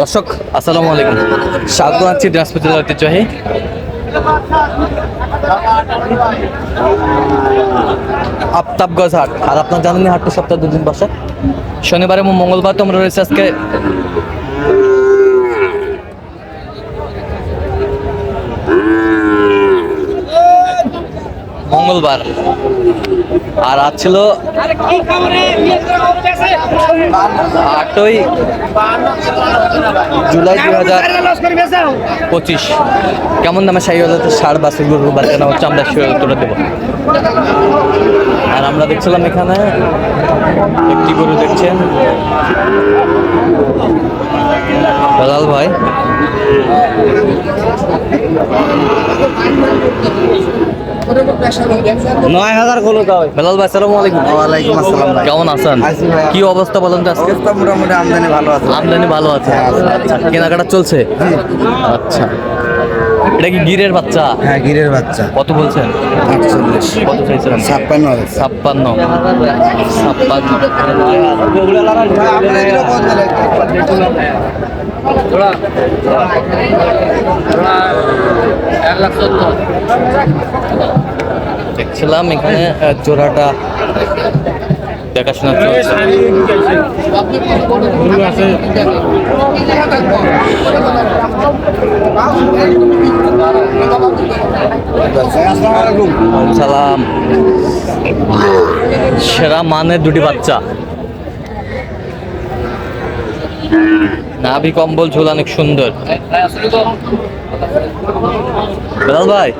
দর্শক, আসসালামু আলাইকুম। স্বাগত আছি দিনাজপুর জেলার ঐতিহ্যবাহী আফতাবগঞ্জ হাট। আর আপনার জানেন হাটটা সপ্তাহে দুদিন বসে। শনিবার এবং মঙ্গলবার তো আমরা রয়েছে আজকে মঙ্গলবার। আর আজ ছিল আটই জুলাই দুই হাজার পঁচিশ। কেমন দামে সাই হলে ষাড় বাসের গরু বাচ্চা না হচ্ছে আমরা সে তুলে দেবো। আর আমরা দেখছিলাম এখানে একটি গরু দেখছেন। দালাল ভাই। নয় হাজার বেলাল ভাই আলাইকুম। ওয়ালাইকুম আসসালাম ভাই। কেমন আছেন? কি অবস্থা বলেন তো আজকে? অবস্থা মোটামুটি আমদানি ভালো আছে। আমদানি ভালো আছে। আচ্ছা কেনাকাটা চলছে? আচ্ছা। এটা কি গিরের বাচ্চা? হ্যাঁ গিরের বাচ্চা। কত বলছেন? আটচল্লিশ। কত চাইছিলেন ছাপ্পান্ন হাজার ছাপ্পান্ন। দেখছিলাম এখানে জোড়াটা দেখাশোনা চলছে। সালাম। সেরা মানের দুটি বাচ্চা। নাভি কম্বল ঝোল অনেক সুন্দর। বেলাল ভাই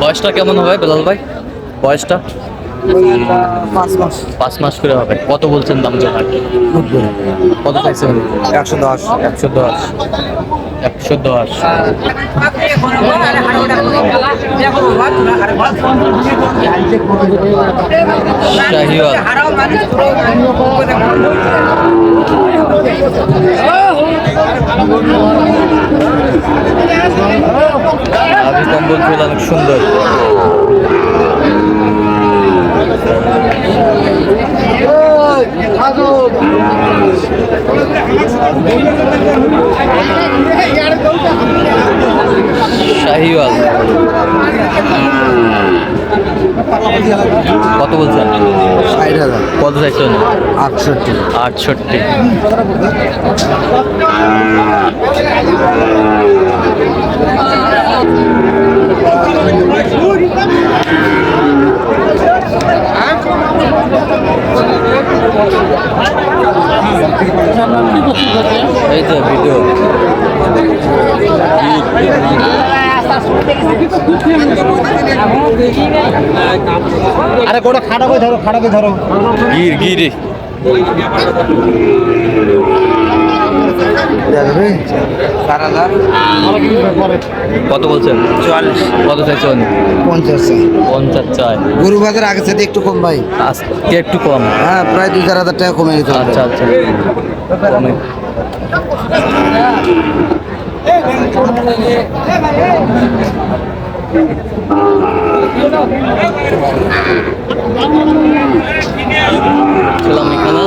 বয়সটা কেমন হবে বেলাল ভাই? বয়সটা? পাঁচ মাস পাঁচ মাস করে হবে। কত বলছেন দাম জমা কত চাইছেন? একশো দশ। একশো দশ। একশো দশ কম্বল অনেক সুন্দর শাহিওয়াল। কত বলছেন? ষাট হাজার। কত চাইছেন? আটষট্টি। আটষট্টি। এই তো ভিডিও। আরে কোটা খাটা করে ধরো খাটা করে ধরো। গির গিরে কত বলছেন? চুয়াল্লিশ। কত চাইছেন পঞ্চাশ পঞ্চাশ চাই। গরু বাজার আগে সাথে একটু কম ভাই। আজকে একটু কম। হ্যাঁ প্রায় দু চার হাজার টাকা কমে গেছে। আচ্ছা আচ্ছা। কমে। ছিলাম এখানে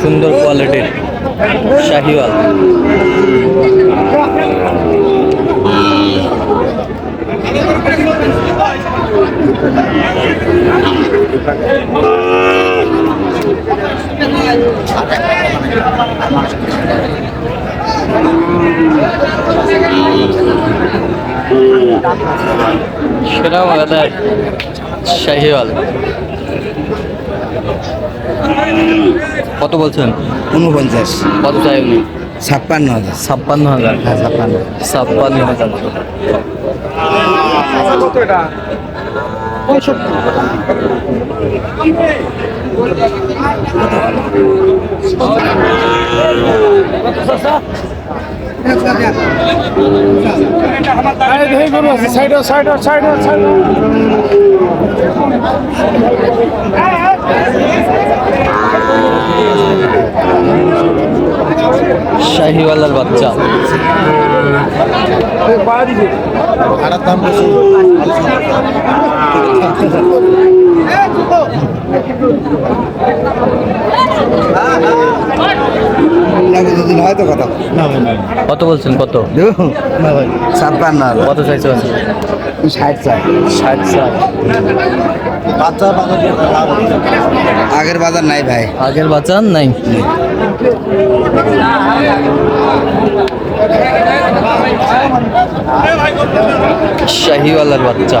সুন্দর কোয়ালিটির শাহিওয়াল। সেটা আমাদের শাহিওয়াল। কত বলছেন? উনপঞ্চাশ কত চাই উনি? ছাপ্পান্ন হাজার। ছাপ্পান্ন হাজার? হ্যাঁ ছাপ্পান্ন। ছাপ্পান্ন হাজার। শাহিওয়ালার বাচ্চা। ভাড়ার হয়তো কথা কত বলছেন? কত? ছাপ্পান্ন কত চাইছেন? ষাট চাই। ষাট ষাট বাচ্চা আগের বাজার নাই ভাই। আগের বাচ্চা নাই? শাহিওয়ালার বাচ্চা।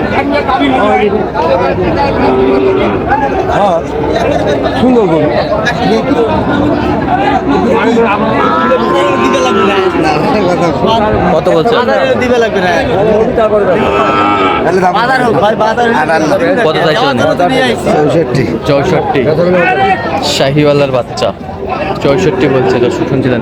বাজার কত চাইছেন? চৌষট্টি। চৌষট্টি। শাহিওয়ালার বাচ্চা। চৌষট্টি বলছে দর্শক শুনছিলেন?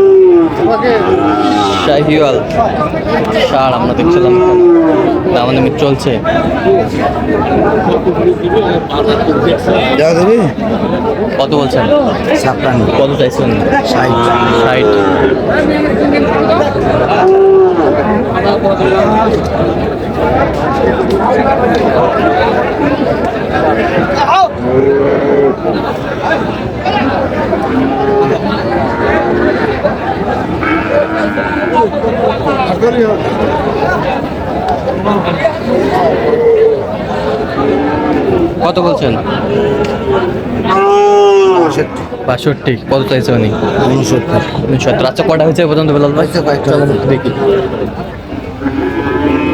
শাহিওয়াল সার আমরা দেখছিলাম দামাদামি চলছে। কত বলছেন? কত চাইছেন? ষাট। ষাট। কত বলছেন? বাষট্টি। কত চাইছে উনি? উনসত্তর। উনসত্তর। আচ্ছা কটা হয়েছে পর্যন্ত বেলাল ভাই? দেখি।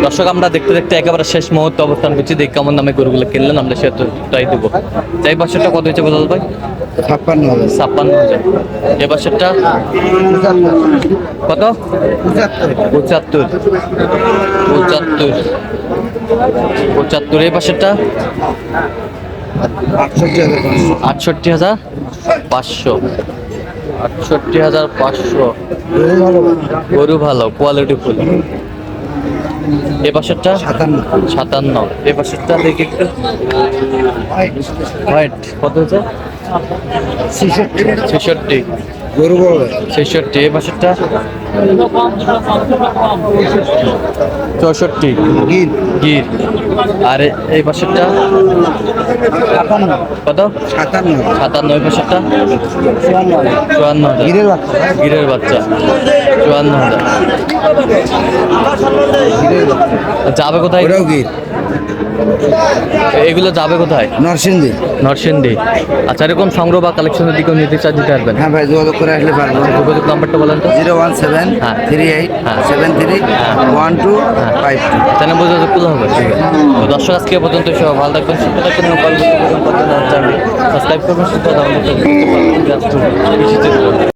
দর্শক আমরা দেখতে দেখতে একেবারে শেষ মুহূর্তে অবস্থান করছি। দেখি কেমন দামে গরুগুলো কিনলেন আমরা সে তাই দেবো। যাই পাশেরটা কত হয়েছে বেলাল ভাই? ছাপ্পান্ন ছাপ্পান্ন হাজার। এ পাশেরটা কত? পঁচাত্তর। পঁচাত্তর। পঁচাত্তর এই পাশেরটা আটষট্টি হাজার পাঁচশো। আটষট্টি হাজার পাঁচশো। গরু ভালো। Quality full. এ পাশেরটা? সাতান্ন। সাতান্ন। এ পাশেরটা দেখি একটু। হোয়াইট কত হচ্ছে ছেষট্টি। ছেষট্টি। গরু বড় ছেষট্টি এ পাশেরটা? চৌষট্টি। গির। গির। আর এই পাশেরটা? সাতান্ন। কত? সাতান্ন। সাতান্ন এই পাশেরটা? চুয়ান্ন। গিরের বাচ্চা। গিরের বাচ্চা। চুয়ান্ন হাজার। যাবে কোথায়? গির। এগুলো যাবে কোথায়? নরসিংদী। নরসিংদী। আচ্ছা এরকম সংগ্রহ বা কালেকশনের দিকেও নিতে চার দিতে পারবেন? হ্যাঁ ভাই যোগাযোগ করে আসলে পারব। যোগাযোগ নাম্বারটা বলেন তো। জিরো ওয়ান সেভেন হ্যাঁ। থ্রি এইট হ্যাঁ। সেভেন থ্রি হ্যাঁ। One two. Five two. Channel যোগাযোগ করলে হবে। ঠিক আছে। তো দর্শক আজকে পর্যন্ত সব ভালো থাকবেন সুস্থ থাকবেন সাবস্ক্রাইব করবেন সুস্থ থাকবেন